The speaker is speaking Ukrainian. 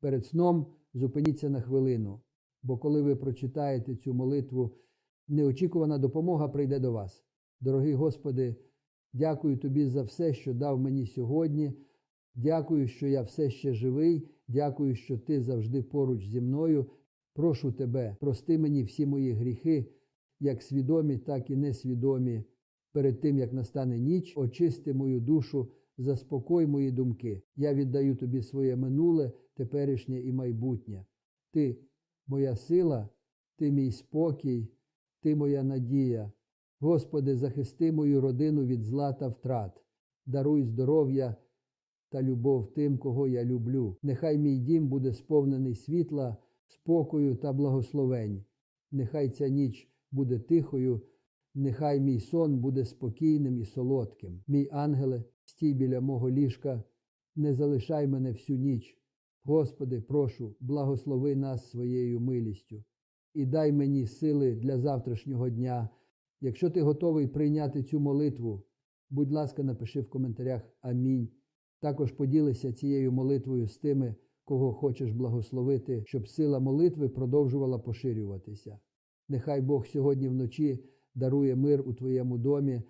Перед сном зупиніться на хвилину, бо коли ви прочитаєте цю молитву, неочікувана допомога прийде до вас. Дорогий Господи, дякую Тобі за все, що дав мені сьогодні. Дякую, що я все ще живий. Дякую, що Ти завжди поруч зі мною. Прошу Тебе, прости мені всі мої гріхи, як свідомі, так і несвідомі. Перед тим, як настане ніч, очисти мою душу, заспокой мої думки. Я віддаю тобі своє минуле, теперішнє і майбутнє. Ти моя сила, ти мій спокій, ти моя надія. Господи, захисти мою родину від зла та втрат, даруй здоров'я та любов тим, кого я люблю. Нехай мій дім буде сповнений світла, спокою та благословень. Нехай ця ніч буде тихою, нехай мій сон буде спокійним і солодким. Мій ангеле, стій біля мого ліжка, не залишай мене всю ніч. Господи, прошу, благослови нас своєю милістю і дай мені сили для завтрашнього дня. Якщо ти готовий прийняти цю молитву, будь ласка, напиши в коментарях Амінь. Також поділися цією молитвою з тими, кого хочеш благословити, щоб сила молитви продовжувала поширюватися. Нехай Бог сьогодні вночі дарує мир у твоєму домі,